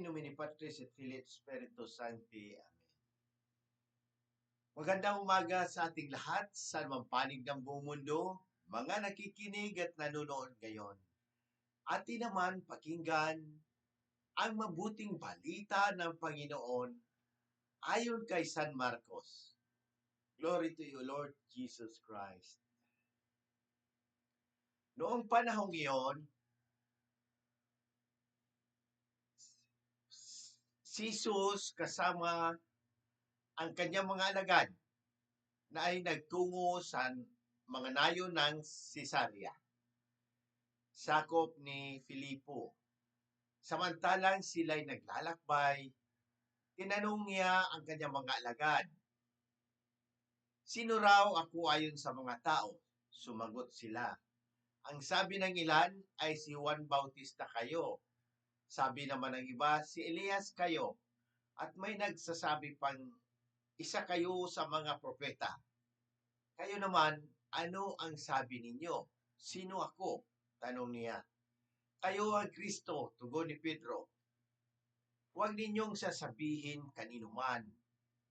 In nomine Patris et Filii Spiritus Sancti. Amen. Magandang umaga sa ating lahat sa panig ng buong mundo, mga nakikinig at nanonood ngayon. Atin naman pakinggan ang mabuting balita ng Panginoon ayon kay San Marcos. Glory to you, Lord Jesus Christ. Noong panahong iyon, si Jesus kasama ang kanyang mga alagad na ay nagtungo sa mga nayon ng Cesarea, sakop ni Filipo. Samantalang sila'y naglalakbay, tinanong niya ang kanyang mga alagad, Sino raw ako ayon sa mga tao? Sumagot sila. Ang sabi ng ilan ay si Juan Bautista kayo. Sabi naman ng iba, si Elias kayo. At may nagsasabi pang isa kayo sa mga propeta. Kayo naman, ano ang sabi ninyo? Sino ako? Tanong niya. Kayo ang Kristo, tugon ni Pedro. Huwag ninyong sasabihin kanino man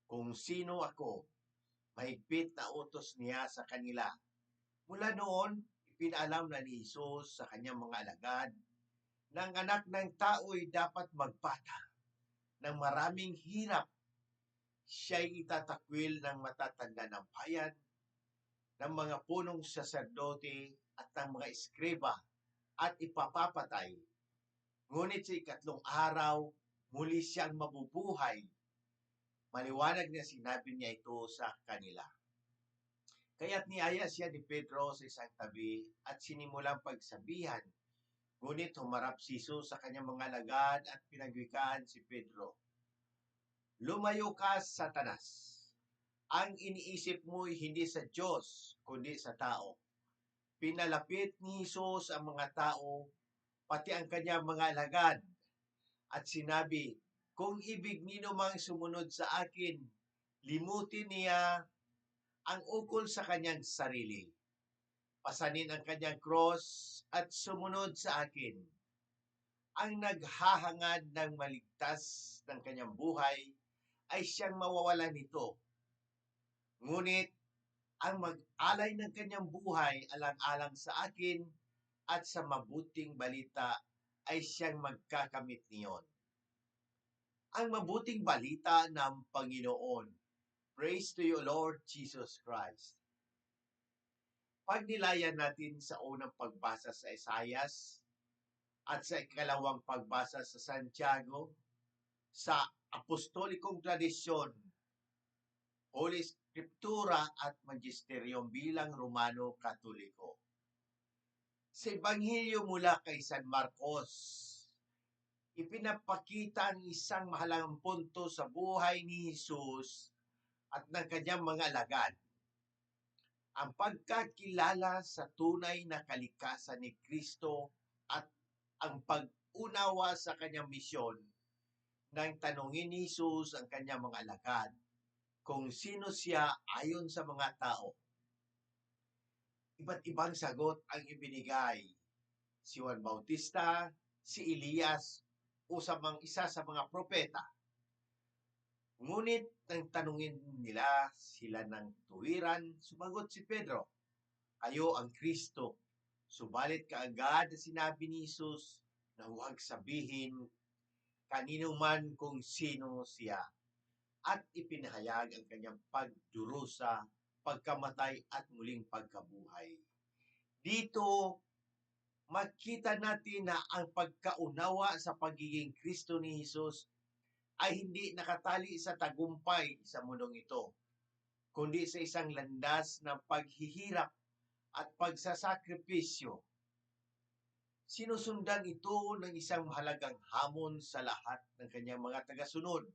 kung sino ako. Mahigpit na utos niya sa kanila. Mula noon, ipinalam na ni Jesus sa kanyang mga alagad ang anak ng tao'y dapat magbata ng maraming hirap. Siya'y itatakwil ng matatanda ng bayan, ng mga punong saserdote at ng mga eskriba at ipapapatay. Ngunit sa ikatlong araw, muli siyang mabubuhay. Maliwanag na sinabi niya ito sa kanila. Kaya't niaya siya ni Pedro sa isang tabi at sinimulang pagsabihan. Ngunit humarap si Jesus sa kanyang mga lagad at pinagwikaan si Pedro. Lumayo ka, Satanas. Ang iniisip mo'y hindi sa Diyos, kundi sa tao. Pinalapit ni Jesus ang mga tao, pati ang kanyang mga alagad, at sinabi, kung ibig nino mang sumunod sa akin, limutin niya ang ukol sa kanyang sarili. Pasanin ang kanyang cross at sumunod sa akin. Ang naghahangad ng maligtas ng kanyang buhay ay siyang mawawala nito. Ngunit ang mag-alay ng kanyang buhay alang-alang sa akin at sa mabuting balita ay siyang magkakamit niyon ang mabuting balita ng Panginoon. Praise to you, Lord Jesus Christ. Pagnilayan natin sa unang pagbasa sa Isayas at sa ikalawang pagbasa sa Santiago, sa apostolikong tradisyon, Holy Scriptura at Magisterium bilang Romano Katoliko. Sa Ebanghelyo mula kay San Marcos, ipinapakita ang isang mahalagang punto sa buhay ni Jesus at ng kanyang mga alagad. Ang pagkakilala sa tunay na kalikasan ni Kristo at ang pag-unawa sa kanyang misyon nang tanungin ni Jesus ang kanyang mga alagad kung sino siya ayon sa mga tao. Iba't ibang sagot ang ibinigay. Si Juan Bautista, si Elias, o sa mga isa sa mga propeta. Ngunit nang tanungin nila sila ng tuwiran, sumagot si Pedro, Kayo ang Kristo. Subalit kaagad na sinabi ni Jesus na huwag sabihin kanino man kung sino siya at ipinahayag ang kanyang pagdurusa, pagkamatay at muling pagkabuhay. Dito makita natin na ang pagkaunawa sa pagiging Kristo ni Jesus ay hindi nakatali sa tagumpay sa mundong ito, kundi sa isang landas ng paghihirap at pagsasakripisyo. Sinusundan ito ng isang mahalagang hamon sa lahat ng kanyang mga tagasunod.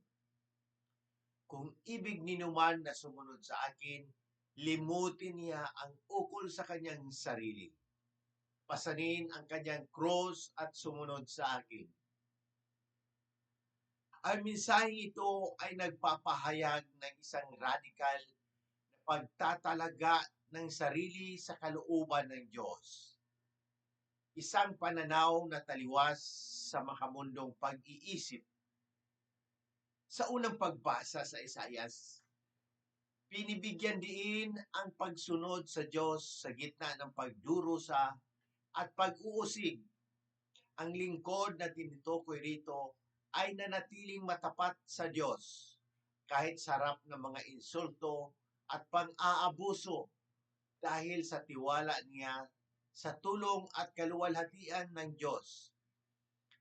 Kung ibig ninuman na sumunod sa akin, limutin niya ang ukol sa kanyang sarili pasanin ang kanyang cross at sumunod sa akin. Ang mensaheng ito ay nagpapahayag ng isang radical na pagtatalaga ng sarili sa kalooban ng Diyos. Isang pananaw na taliwas sa makamundong pag-iisip Sa unang pagbasa sa Isayas, pinibigyan diin ang pagsunod sa Diyos sa gitna ng pagdurusa at pag-uusig. Ang lingkod na tinutukoy rito ay nanatiling matapat sa Diyos kahit sarap ng mga insulto at pang-aabuso dahil sa tiwala niya sa tulong at kaluwalhatian ng Diyos.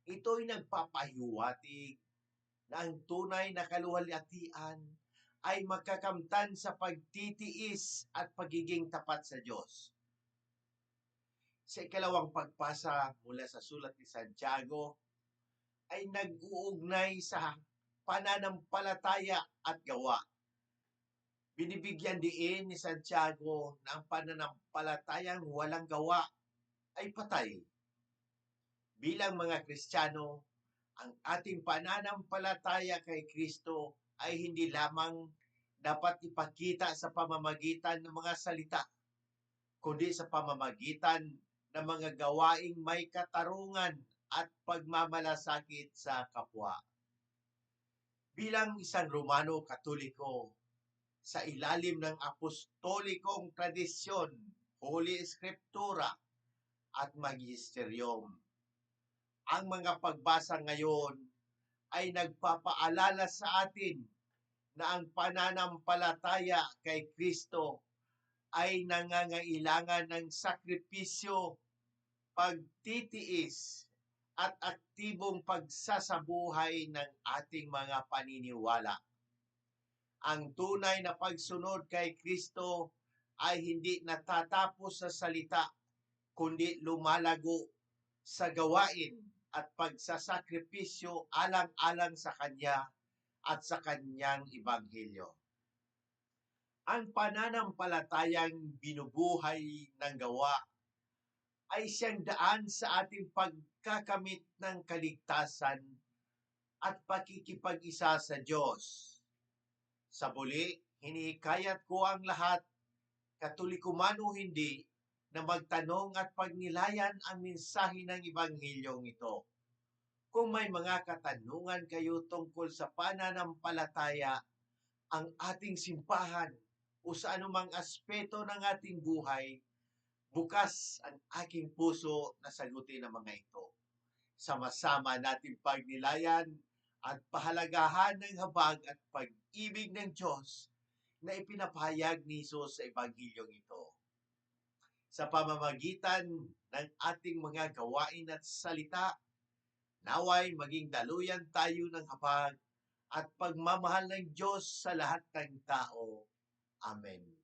Ito'y nagpapahiwatig na ang tunay na kaluwalhatian ay magkakamtan sa pagtitiis at pagiging tapat sa Diyos. Sa ikalawang pagpasa mula sa sulat ni Santiago ay nag-uugnay sa pananampalataya at gawa. Binibigyan diin ni Santiago na ang pananampalatayang walang gawa ay patay. Bilang mga Kristiyano, ang ating pananampalataya kay Kristo ay hindi lamang dapat ipakita sa pamamagitan ng mga salita, kundi sa pamamagitan ng mga gawaing may katarungan at pagmamalasakit sa kapwa. Bilang isang Romano Katoliko, sa ilalim ng apostolikong tradisyon, Holy Scriptura at Magisterium. Ang mga pagbasa ngayon ay nagpapaalala sa atin na ang pananampalataya kay Kristo ay nangangailangan ng sakripisyo, pagtitiis, at aktibong pagsasabuhay ng ating mga paniniwala. Ang tunay na pagsunod kay Kristo ay hindi natatapos sa salita, kundi lumalago sa gawain at pagsasakripisyo alang-alang sa Kanya at sa Kanyang Ibanghelyo. Ang pananampalatayang binubuhay ng gawa ay siyang daan sa ating pagkakamit ng kaligtasan at pakikipag-isa sa Diyos. Sa muli, hinihikayat ko ang lahat, katoliko man o hindi, na magtanong at pagnilayan ang mensahe ng Ebanghilyong ito. Kung may mga katanungan kayo tungkol sa pananampalataya, ang ating simbahan o sa anumang aspeto ng ating buhay, bukas ang aking puso na sagutin ang mga ito. Sama-sama natin pagnilayan at pahalagahan ng habag at pag-ibig ng Diyos na ipinapahayag ni Jesus sa Ebanghilyong ito. Sa pamamagitan ng ating mga gawain at salita, naway maging daluyan tayo ng habag at pagmamahal ng Diyos sa lahat ng tao. Amen.